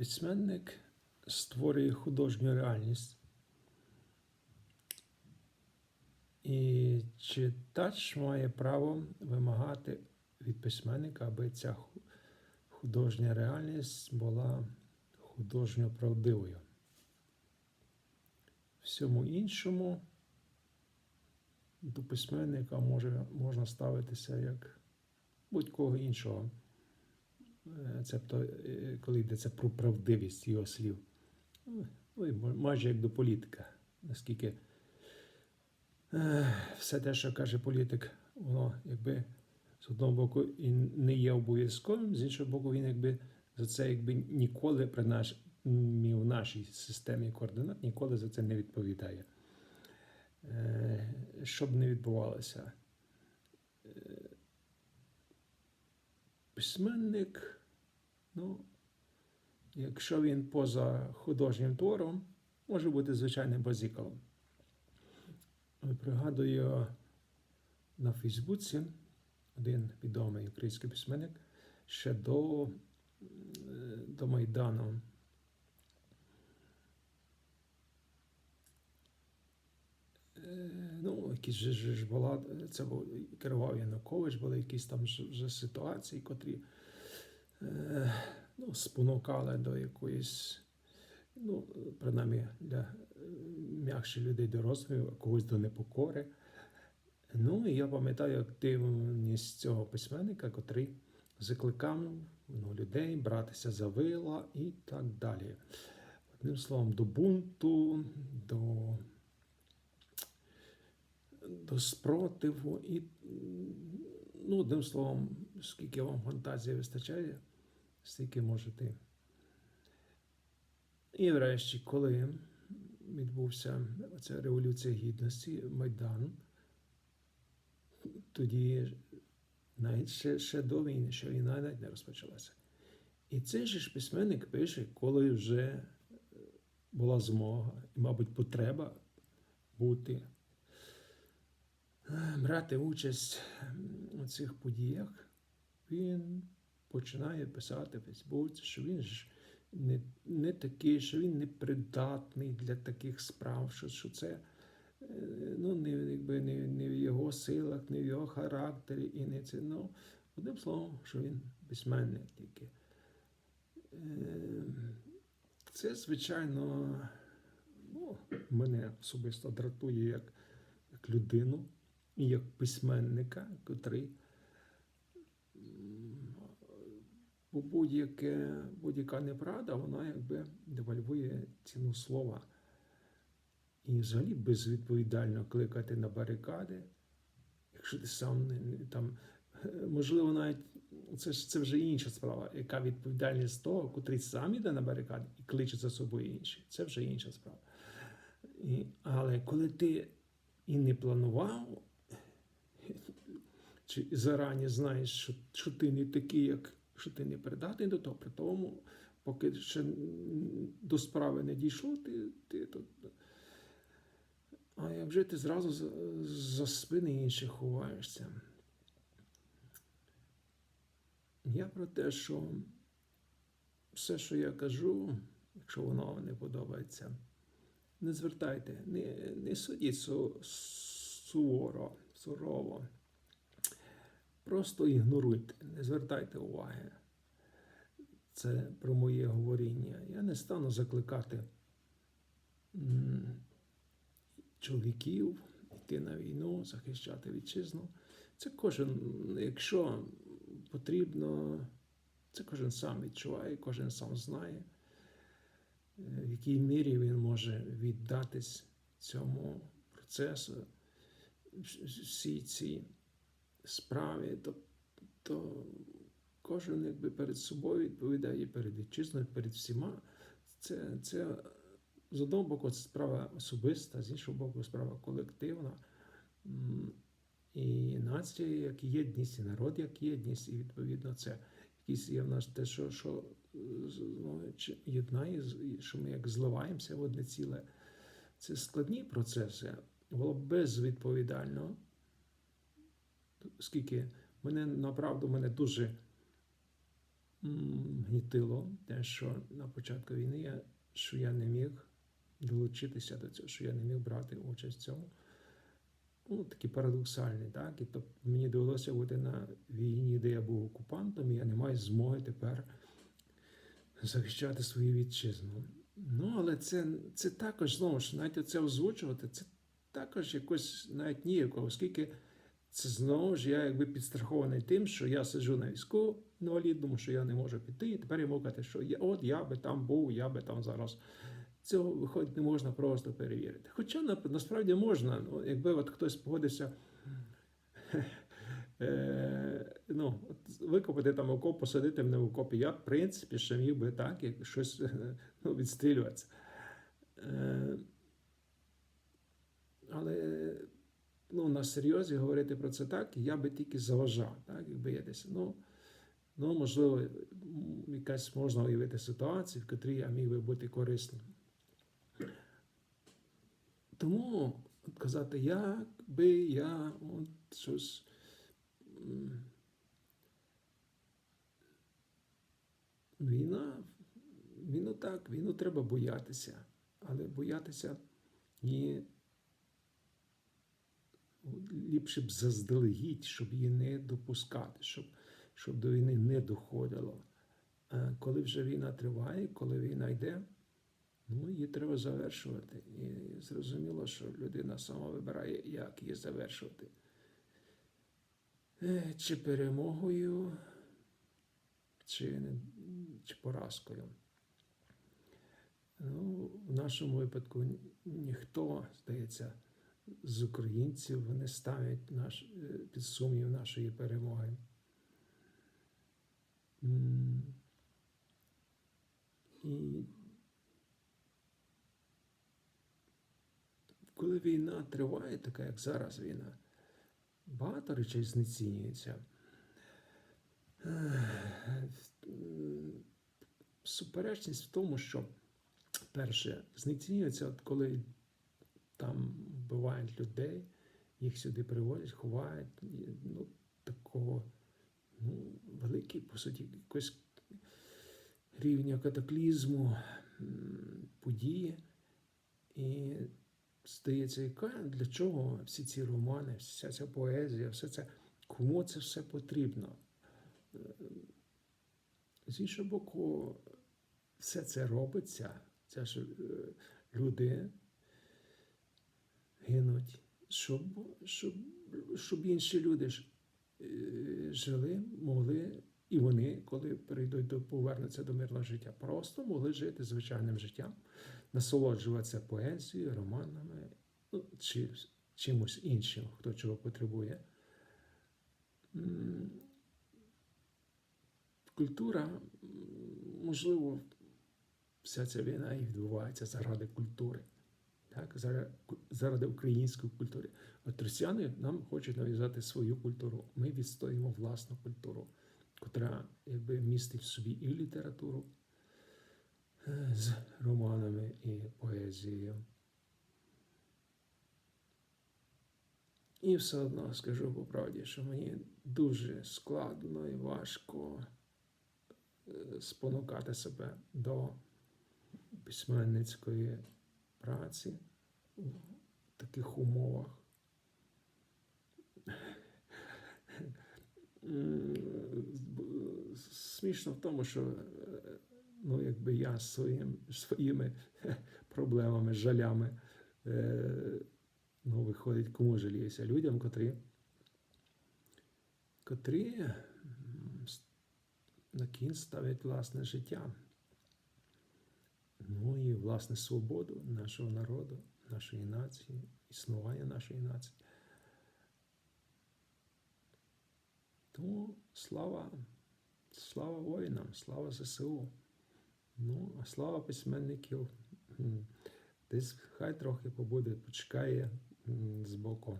Письменник створює художню реальність. І читач має право вимагати від письменника, аби ця художня реальність була художньо правдивою. Всьому іншому до письменника може, можна ставитися як будь-кого іншого. Е, Цебто, е, коли йдеться про правдивість його слів. Ну, майже як до політика, наскільки е, все те, що каже політик, воно якби з одного боку і не є обов'язковим, з іншого боку, він якби за це якби ніколи при наш, в нашій системі координат ніколи за це не відповідає. Що б не відбувалося. Письменник, ну, якщо він поза художнім твором, може бути звичайним базікалом. Пригадую на Фейсбуці один відомий український письменник ще до, е, до Майдану. Е, Ну, якісь же, же ж була, це був керував Янукович, були якісь там ж- вже ситуації, котрі е, ну, спонукали до якоїсь, ну, принаймні для е, м'якших людей а когось до непокори. Ну, і я пам'ятаю активність цього письменника, котрий закликав ну, людей братися за вила і так далі. Одним словом, до бунту, до, до спротиву і, ну, одним словом, скільки вам фантазії вистачає, стільки можете. І врешті, коли відбувся ця революція гідності, Майдан, тоді навіть ще, ще до війни, ще війна навіть не розпочалася. І цей же ж письменник пише, коли вже е, була змога і, мабуть, потреба бути, е, брати участь у цих подіях, він починає писати в що він ж не, не такий, що він не придатний для таких справ, що, що це е, ну, не, якби, не, не в його силах, не в його характері, і не це. Ну, одним словом, що він письменник тільки. Е, Це, звичайно, ну, мене особисто дратує як, як людину і як письменника, котрий бо будь-яка неправда, вона якби девальвує ціну слова. І взагалі безвідповідально кликати на барикади, якщо ти сам не, там, е, можливо, навіть це це вже інша справа, яка відповідальність того, котрий сам іде на барикади і кличе за собою інші. Це вже інша справа. І, але коли ти і не планував, чи зарані знаєш, що, що ти не такий, як що ти не придатний до того, при тому, поки ще до справи не дійшло, ти, ти тут. А як вже ти зразу за, за спини інших ховаєшся. Я про те, що все, що я кажу, якщо воно вам не подобається, не звертайте, не, не судіть су, суворо, сурово. Просто ігноруйте, не звертайте уваги. Це про моє говоріння. Я не стану закликати чоловіків йти на війну, захищати вітчизну. Це кожен, якщо потрібно, це кожен сам відчуває, кожен сам знає, в якій мірі він може віддатись цьому процесу, вс- всій цій справі, то, то кожен якби перед собою відповідає перед вітчизною, перед всіма. Це, це з одного боку це справа особиста, з іншого боку, справа колективна. І нація як єдність, і народ як єдність, і відповідно це якісь є в нас те, що, що ну, єднає, що ми як зливаємося в одне ціле. Це складні процеси. Було безвідповідально, оскільки мене направду мене дуже гнітило те, що на початку війни я, що я не міг долучитися до цього, що я не міг брати участь в цьому. Ну, такі парадоксальні, так? І то мені довелося бути на війні, де я був окупантом, і я не маю змоги тепер захищати свою вітчизну. Ну, але це, це також, знову ж, навіть це озвучувати, це також якось навіть ніяково, оскільки це знову ж я якби підстрахований тим, що я сиджу на візку інвалідному, що я не можу піти, і тепер можу казати, що я, от я би там був, я би там зараз. Цього виходить, не можна просто перевірити. Хоча на- насправді можна, ну, якби от хтось погодився е, ну, викопати там окоп, посадити мене в окопі, я, в принципі, ще міг би так, як щось ну, відстрілюватися. Е, але ну, на серйозі говорити про це так, я би тільки заважав, так, якби я десь. Ну, ну, можливо, якась можна уявити ситуацію, в котрій я міг би бути корисним. Тому от казати, як би я от щось. Війна, війну так, війну треба боятися, але боятися її ліпше б заздалегідь, щоб її не допускати, щоб, щоб до війни не доходило. А коли вже війна триває, коли війна йде, ну її треба завершувати. І зрозуміло, що людина сама вибирає, як її завершувати. Е, Чи перемогою, чи, чи поразкою. Ну, в нашому випадку ніхто, здається, з українців не ставить наш, е, під сумнів нашої перемоги. І коли війна триває, така як зараз війна, багато речей знецінюється. Суперечність в тому, що перше, знецінюється, от коли там вбивають людей, їх сюди привозять, ховають. Ну, такого ну, великий, по суті, якось рівня катаклізму, події. І здається, яка для чого всі ці романи, вся ця поезія, все це, кому це все потрібно? З іншого боку, все це робиться, це ж е, люди гинуть, щоб, щоб, щоб інші люди е, жили, могли, і вони, коли прийдуть до повернуться до мирного життя, просто могли жити звичайним життям, насолоджуватися поезією, романами, ну, чи чимось іншим, хто чого потребує. Культура, можливо, вся ця війна і відбувається заради культури так, заради, української культури. От росіяни нам хочуть нав'язати свою культуру. Ми відстоїмо власну культуру, котра якби містить в собі і літературу е, з романами і поезією. І все одно скажу по правді, що мені дуже складно і важко е, спонукати себе до письменницької праці у таких умовах. Смішно в тому, що ну, якби я своїм, своїми проблемами, жалями, е, ну, виходить, кому жаліюся? Людям, котрі, котрі на кін ставлять власне життя. Ну і власне свободу нашого народу, нашої нації, існування нашої нації. Тому слава, слава воїнам, слава ЗСУ. Ну, а слава письменників. Десь хай трохи побуде, почекає з збоку.